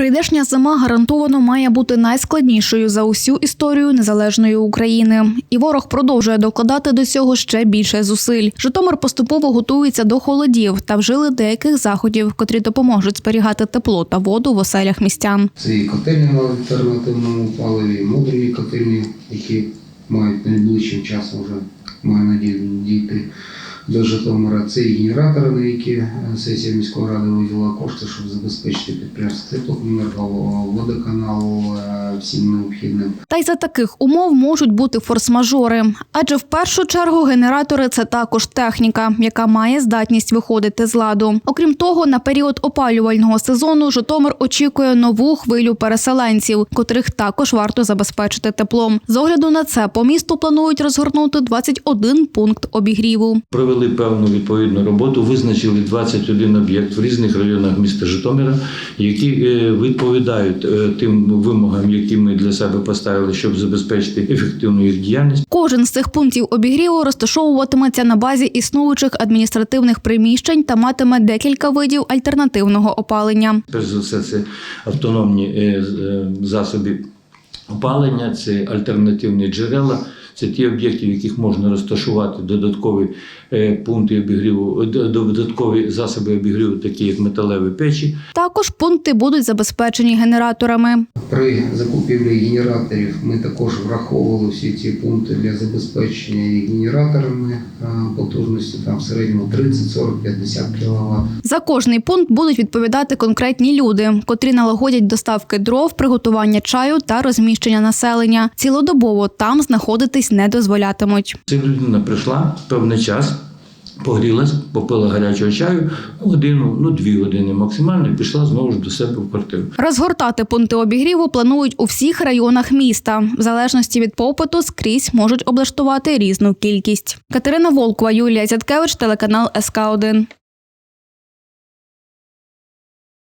Прийдешня зима гарантовано має бути найскладнішою за усю історію незалежної України. І ворог продовжує докладати до цього ще більше зусиль. Житомир поступово готується до холодів та вжили деяких заходів, котрі допоможуть зберігати тепло та воду в оселях містян. Це і котельні на альтернативному паливі, і модульні котельні, які мають найближчим часом вже маю надію дійти до Житомира. Це і генератори, на які е, сесія міської ради виділила кошти, щоб забезпечити підприємство теплокомунерго, водоканал е, всім необхідним. Та й за таких умов можуть бути форс-мажори. Адже в першу чергу генератори це також техніка, яка має здатність виходити з ладу. Окрім того, на період опалювального сезону Житомир очікує нову хвилю переселенців, котрих також варто забезпечити теплом. З огляду на це по місту планують розгорнути 21 пункт обігріву. Провели певну відповідну роботу, визначили 21 об'єкт в різних районах міста Житомира, які е, відповідають е, тим вимогам, які ми для себе поставили, щоб забезпечити ефективну їх діяльність. Кожен з цих пунктів обігріву розташовуватиметься на базі існуючих адміністративних приміщень та матиме декілька видів альтернативного опалення. Перш за все, це автономні е, засоби опалення, це альтернативні джерела. Це ті об'єкти, в яких можна розташувати додаткові е, пункти обігріву, е, додаткові засоби обігріву, такі як металеві печі. Також пункти будуть забезпечені генераторами. При закупівлі генераторів ми також враховували всі ці пункти для забезпечення генераторами е, потужністю там в середньому 30, 40, 50 кВт. За кожний пункт будуть відповідати конкретні люди, котрі налагодять доставки дров, приготування чаю та розміщення населення. Цілодобово там знаходитись не дозволятимуть. Ця людина прийшла певний час, погрілась, попила гарячого чаю, годину, ну дві години максимально, пішла знову ж до себе в квартиру. Розгортати пункти обігріву планують у всіх районах міста. В залежності від попиту скрізь можуть облаштувати різну кількість. Катерина Волкова, Юлія Зяткевич, телеканал СК 1